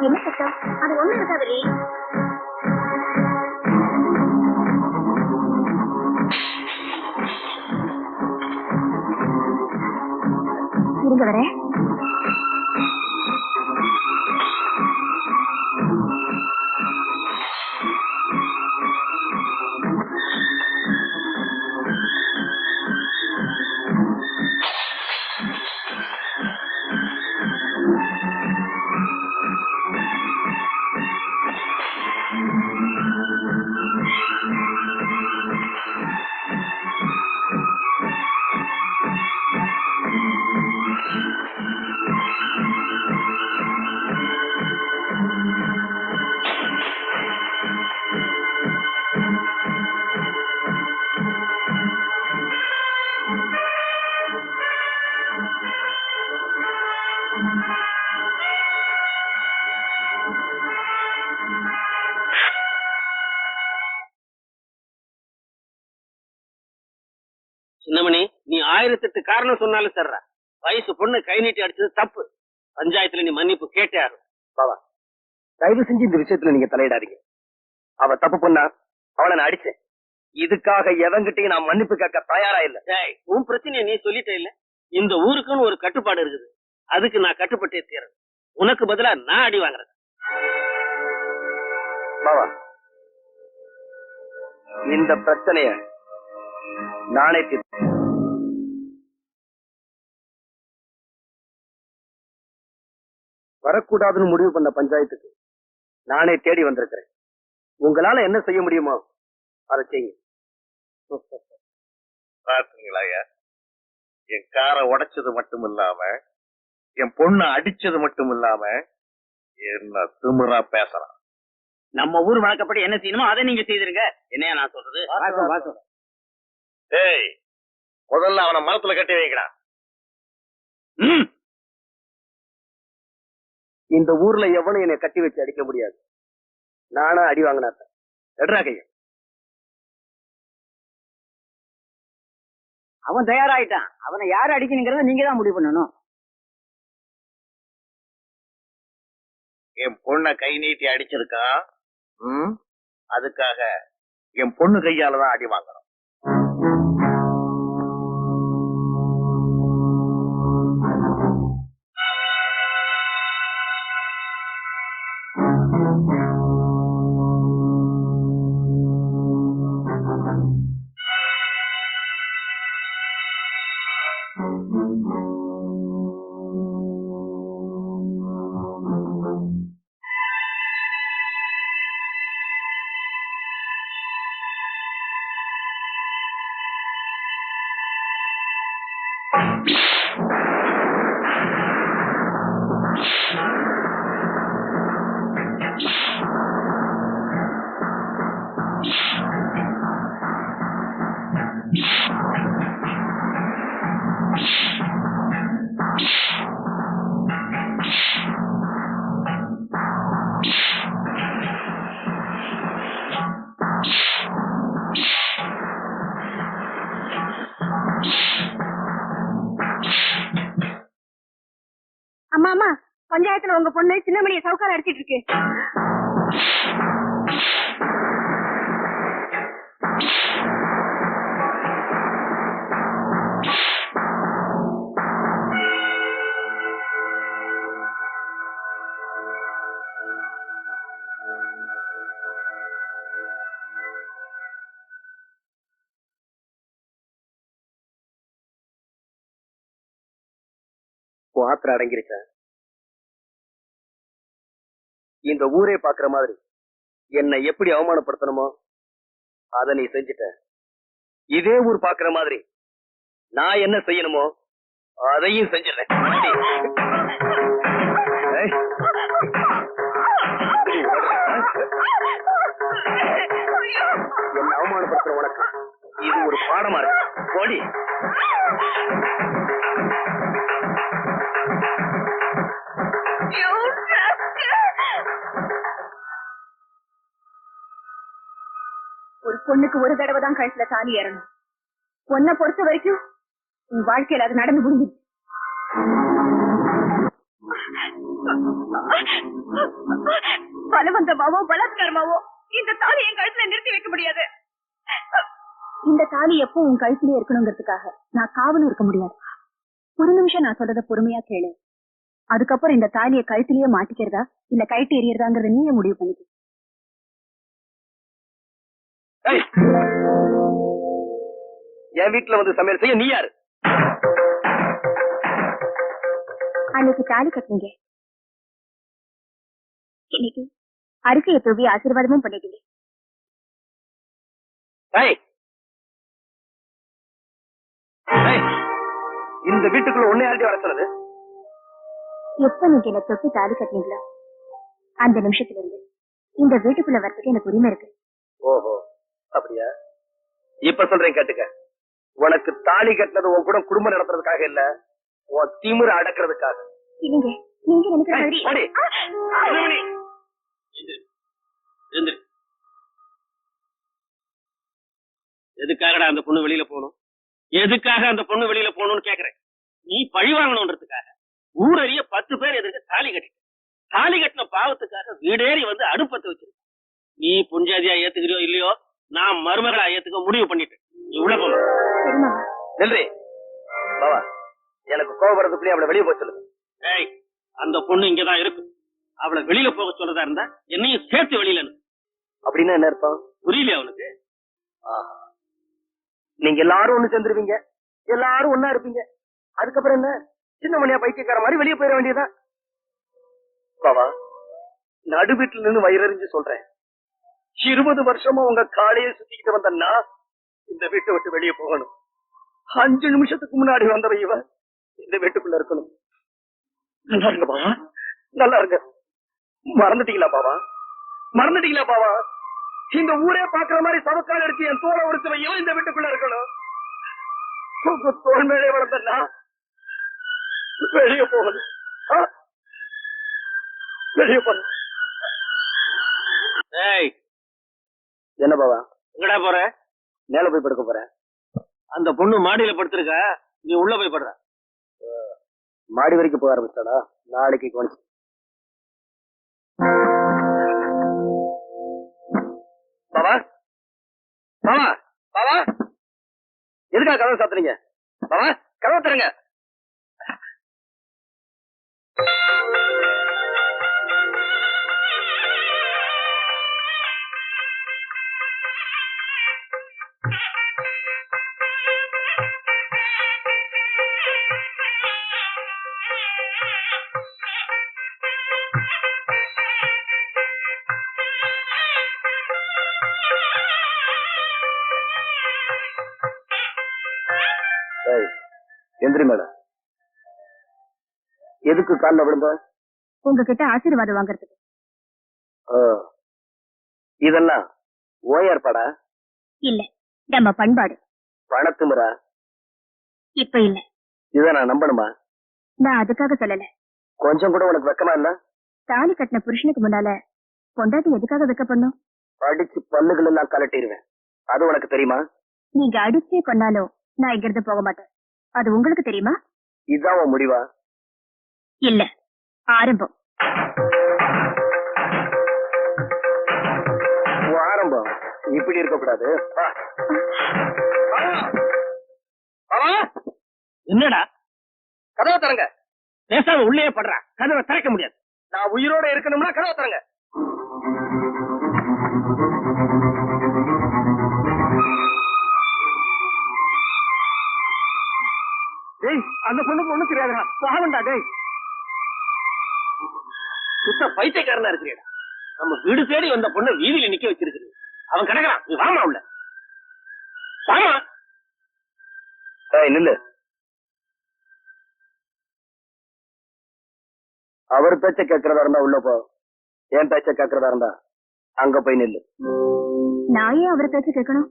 என்ன சத்தம்? அது ஒண்ணும் இருக்காதுடி இருங்க வரேன். ஆயிரத்தெட்டு காரணம் சொன்னாலும் சரிடா. வயசு பொண்ணு கை நீட்டி அடிச்சது தப்பு. பஞ்சாயத்துல நீ மன்னிப்பு கேட்டே ஆகணும். பாவா தயவு செஞ்சு இந்த விஷயத்துல நீங்க தலையிடாதீங்க. அவ தப்பு பண்ணா அவளை நான் அடிச்சேன். இதுக்காக எவங்கிட்டையும் நான் மன்னிப்பு கேட்க தயாரா இல்ல. உன் பிரச்சனையை நீ சொல்லிட்டே இல்ல? இந்த ஊருக்குன்னு ஒரு கட்டுப்பாடு இருக்குது. அதுக்கு நான் கட்டுப்பட்டே தீரேன் உனக்கு பதிலா நான் அடி வாங்குறேன். பாவா இந்த பிரச்சனைய நானே வரக்கூடாதுன்னு முடிவு பண்ண பஞ்சாயத்துக்கு நானே தேடி வந்திருக்கிறேன். உங்களால என்ன செய்ய முடியுமோ அதை செய்யுங்க. பாத்தீங்களா என் காரை உடைச்சது மட்டும் இல்லாம என் பொண்ணை அடிச்சது மட்டும் இல்லாம என்ன திமிரா பேசுறான். நம்ம ஊர் வழக்கப்படி என்ன செய்யணுமோ அதை நீங்க செய்திருங்க. என்னையா நான் சொல்றது? ஏய் முதல்ல அவனை மரத்துல கட்டி வைக்கடா ம். இந்த ஊர்ல எவனும் என்னை கட்டி வச்சு அடிக்க முடியாது. நானா அடி வாங்கினாத்த எடுறா கைய. அவன் தயாராயிட்டான். அவனை யார் அடிக்கணுங்கிறத நீங்க தான் முடிவு பண்ணணும். என் பொண்ணை கை நீட்டி அடிச்சிருக்கான்? அதுக்காக என் பொண்ணு கையால தான் அடி வாங்கணும். மாமா பஞ்சாயத்துல உங்க பொண்ணு சின்னமணியை சவுக்கார அடிச்சிட்டு இருக்கு. ஆத்திர ஆத்திரம் அடங்கிருச்சா? இந்த ஊரே பாக்குற மாதிரி. என்னை எப்படி அவமானப்படுத்தணுமோ அத நீ செஞ்சுட்ட. இதே ஊர் பாக்குற மாதிரி. நான் என்ன செய்யணுமோ அதையும் செஞ்சிடறேன். என்ன என்னை அவமானப்படுத்துற உனக்கு. இது ஒரு பாடமா இருக்கு. பொண்ணுக்கு ஒரு தடவை தான் கழுத்துல தாலி ஏறணும். பொண்ணை பொறுத்த வரைக்கும் உன் வாழ்க்கையில அது நடந்து முடிஞ்சு பலவந்தமாவோ பலாத்காரமாவோ இந்த தாலி என் கழுத்துல நிறுத்தி வைக்க முடியாது. இந்த தாலி எப்போ உன் கழுத்திலே இருக்கணுங்கிறதுக்காக நான் காவலும் இருக்க முடியாது. ஒரு நிமிஷம் நான் சொல்றத பொறுமையா கேளு. அதுக்கப்புறம் இந்த தாலியை கழுத்திலேயே மாட்டிக்கிறதா? இல்ல கைட்டு எறியறதாங்கிறத நீயே முடிவு பண்ணிக்க. என் வீட்டுல வந்து சமையல் செய்ய நீ யாரு? அன்னைக்கு தாலி கட்டினீங்க. இன்னைக்கு அரிசியை தூவி ஆசீர்வாதமும் பண்ணிட்டீங்க! இந்த வீட்டுக்குள்ள ஒன்னே ஆல்டி வர சொன்னது? எப்ப நீங்க என்ன தொட்டு தாலி கட்டினீங்களோ அந்த நிமிஷத்துல இருந்து இந்த வீட்டுக்குள்ள வர்றதுக்கு எனக்கு உரிமை இருக்கு. ஓஹோ. அப்படியா இப்ப சொல்றேன் கேட்டுக்க உனக்கு தாலி கட்டினது உன் கூட குடும்பம் நடத்துறதுக்காக இல்ல உன் திமிர அடக்குறதுக்காக. எதுக்காகடா அந்த பொண்ணு வெளியில போகணும் எதுக்காக அந்த பொண்ணு வெளியில போகணும்னு கேக்குறேன் நீ பழி வாங்கணும்ன்றதுக்காக ஊரறிய பத்து பேர் எதிர்க்க தாலி கட்டிட்ட தாலி கட்டின பாவத்துக்காக வீடேறி வந்து அடுப்பத்து வச்சிருக்க நீ புஞ்சாதியா ஏத்துக்கிறியோ இல்லையோ நான் மருமகளா ஏத்துக்க முடிவு பண்ணிட்டேன். நீ உள்ள போகணும் சரிமா நில்றி. பாவா எனக்கு கோவம் வரதுக்குள்ளே அவளை வெளியே போக சொல்லுங்க. ஏய் அந்த பொண்ணு இங்கதான் இருக்கு. அவளை வெளியில போக சொல்றதா இருந்தா என்னையும் சேர்த்து வெளியில அனுப்பு. அப்படின்னா என்ன அர்த்தம்? புரியலையா அவனுக்கு. நீங்க எல்லாரும் ஒண்ணு சேர்ந்துருவீங்க. எல்லாரும் ஒண்ணா இருப்பீங்க. அதுக்கப்புறம் என்ன? சின்ன மணியா பைத்தியக்கார மாதிரி வெளியே போயிட வேண்டியதுதான். பாவா நடு வீட்டுல நின்னு வயிறறிஞ்சு சொல்றேன். இருபது வருஷமா உங்க காலையை சுத்திக்கிட்டு வந்தன்னா இந்த வீட்டை விட்டு வெளியே போகணும். அஞ்சு நிமிஷத்துக்கு முன்னாடி வந்தவ இவ இந்த வீட்டுக்குள்ள இருக்கணும். நல்லா இருங்க பாவா நல்லா இருங்க. மறந்துட்டீங்களா பாவா? மறந்துட்டீங்களா பாவா? இந்த ஊரே பாக்குற மாதிரி சவக்கால் எடுத்து என் தோலை உடுத்து வையும் இந்த வீட்டுக்குள்ள இருக்கணும். உங்க தோல் மேலே வளர்ந்தன்னா வெளியே போகணும். வெளியே போகணும். ஏய் என்ன பாவா? எங்கடா போற? மேல போய் படுக்க போறேன். அந்த பொண்ணு மாடியில படுத்திருக்க? நீ உள்ள போய் படுற. மாடி வரைக்கும் போக ஆரம்பிச்சாடா நாளைக்கு கவனிச்சு. பாவா? பாவா? பாவா? எதுக்கா கதவை சாத்துறீங்க? பாவா கதவை தருங்க எந்திரி மேடம். எதுக்கு காலில் விழுந்த? உங்ககிட்ட ஆசீர்வாதம் வாங்குறதுக்கு. இதெல்லாம் ஓயார்பாடா இல்ல நம்ம பண்பாடு. பணத்துமுறா இப்ப இல்ல. இதை நான் நம்பணுமா? நான் அதுக்காக சொல்லல. கொஞ்சம் கூட உனக்கு வெக்கமா இல்ல? தாலி கட்டின புருஷனுக்கு முன்னால பொண்டாட்டி எதுக்காக வைக்க பண்ணும் அடிச்சு பல்லுகள் எல்லாம் கலட்டிடுவேன் அது உனக்கு தெரியுமா? நீங்க அடிச்சே கொண்டாலும் நான் இங்க இருந்து போக மாட்டேன். அது உங்களுக்கு தெரியுமா? இதுதான் உன் முடிவா? இல்ல. ஆரம்பம். உன் ஆரம்பம். இப்படி இருக்க கூடாது என்னடா? கதவை தரங்க பேசாம உள்ளே படுறா. கதவை திறக்க முடியாது. நான் உயிரோட இருக்கணும்னா கதவை தரங்க தெரியாதுடா பாவண்டா டேய். சுத்த பைத்தியக்காரனா இருக்கிறீடா. நம்ம வீடு தேடி வந்த பொண்ணை வீதியில நிக்க வச்சிருக்குது. அவன் கிடக்குறான். நீ வாமா உள்ள. வாமா நில்லு. அவர் பேச்ச கேட்கறதா இருந்தா உள்ள போ. என் பேச்ச கேட்கறதா இருந்தா அங்க போய் நில்லு. நான் ஏன் அவரை பேச்சு கேட்கணும்?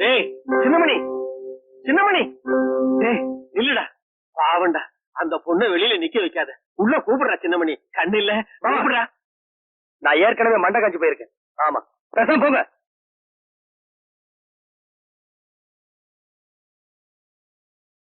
டேய் சின்னமணி சின்னமணி. டேய் நில்லுடா. பாவண்டா அந்த பொண்ணை வெளியில நிக்க வைக்காத. உள்ள கூப்பிடுறா சின்னமணி. கண்ணு இல்ல கூப்பிடுறா. நான் ஏற்கனவே மண்டை காஞ்சி போயிருக்கேன். ஆமா. பேசாம போங்க.